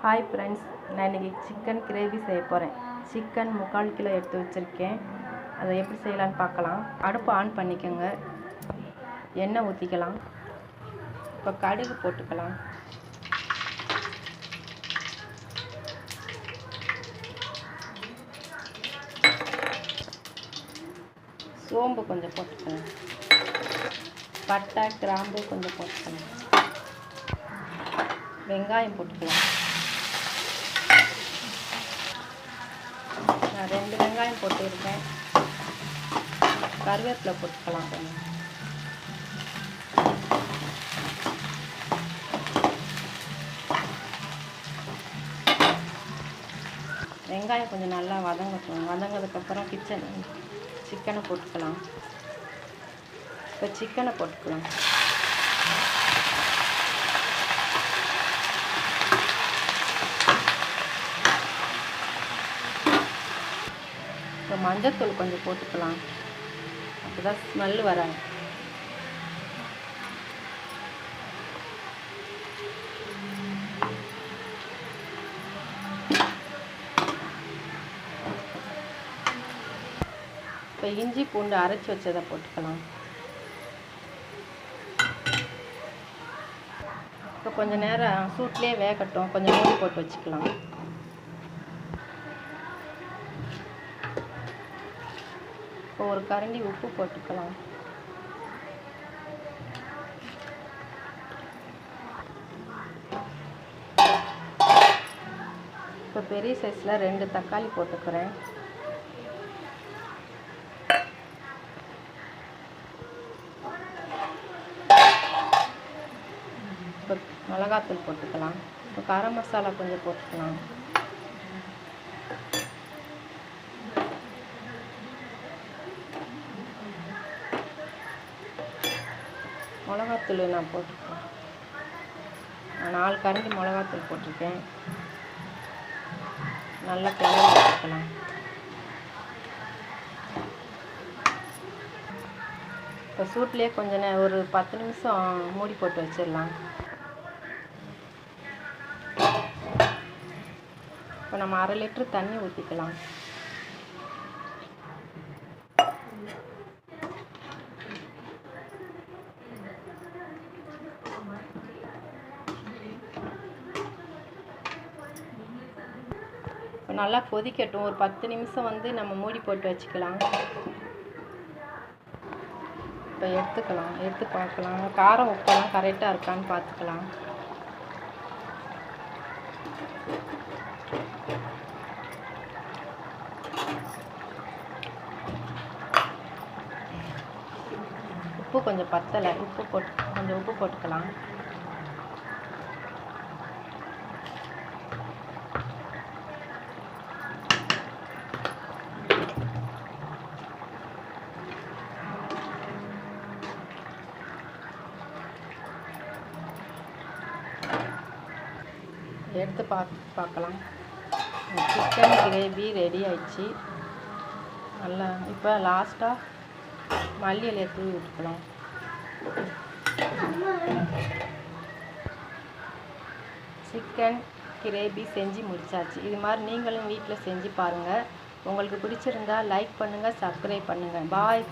Hi friends நான் இன்றைக்கி chicken gravy செய்ய போகிறேன் சிக்கன் முக்கால் கிலோ எடுத்து வச்சுருக்கேன். அதை எப்படி செய்யலான்னு பார்க்கலாம். அடுப்பு ஆன் பண்ணிக்கோங்க. எண்ணெய் ஊற்றிக்கலாம் இப்போ கடுகு போட்டுக்கலாம். சோம்பு கொஞ்சம் போட்டுக்கலாம் பட்டை கிராம்பு கொஞ்சம் போட்டுக்கலாம் வெங்காயம் போட்டுக்கலாம். நான் ரெண்டு வெங்காயம் போட்டுருக்கேன். கருவேப்பிலை போட்டுக்கலாம் கொஞ்சம். வெங்காயம் கொஞ்சம் நல்லா வதங்கட்டும். வதங்கினதுக்கப்புறம் கிச்சன் சிக்கனை போட்டுக்கலாம். இப்போ சிக்கனை போட்டுக்கலாம். மஞ்சத்தூள் கொஞ்சம் போட்டுக்கலாம். அப்போ தான் ஸ்மெல் வராது. இப்போ இஞ்சி பூண்டு அரைச்சி வச்சதை போட்டுக்கலாம். இப்போ கொஞ்சம் நேரம் சூட்லேயே வேகட்டும். கொஞ்சம் மூடி போட்டு வச்சுக்கலாம். இப்போ ஒரு கரண்டி உப்பு போட்டுக்கலாம். இப்போ பெரிய சைஸில் ரெண்டு தக்காளி போட்டுக்கிறேன். இப்போ மிளகாத்தூள் போட்டுக்கலாம். இப்போ கரம் மசாலா கொஞ்சம் போட்டுக்கலாம். மிளகாத்தூள் நான் போட்டிருக்கேன் நான் நாலு கரண்டி மிளகாத்தூள் போட்டிருக்கேன். நல்லா கிளம்பி வச்சுக்கலாம் இப்போ சூட்லேயே கொஞ்ச நே ஒரு பத்து நிமிஷம் மூடி போட்டு வச்சிடலாம். இப்போ நம்ம அரை லிட்ரு தண்ணி ஊற்றிக்கலாம் இப்போ நல்லா கொதிக்கட்டும். ஒரு பத்து நிமிஷம் வந்து நம்ம மூடி போட்டு வச்சுக்கலாம். இப்போ எடுத்துக்கலாம். எடுத்து பார்க்கலாம். காரம் உப்பெல்லாம் கரெக்டாக இருக்கான்னு பார்த்துக்கலாம் உப்பு கொஞ்சம் பத்தலை. உப்பு போட்டு கொஞ்சம் உப்பு போட்டுக்கலாம். எடுத்து பாக் பார்க்கலாம் சிக்கன் கிரேவி ரெடி ஆயிடுச்சு. நல்லா இப்போ லாஸ்ட்டாக மல்லி இலையை தூவி விட்டுக்கலாம் சிக்கன் கிரேவி செஞ்சு முடிச்சாச்சு. இது மாதிரி நீங்களும் வீட்டில் செஞ்சு பாருங்கள் உங்களுக்கு பிடிச்சிருந்தா லைக் பண்ணுங்கள் சப்ஸ்கிரைப் பண்ணுங்கள் பாய்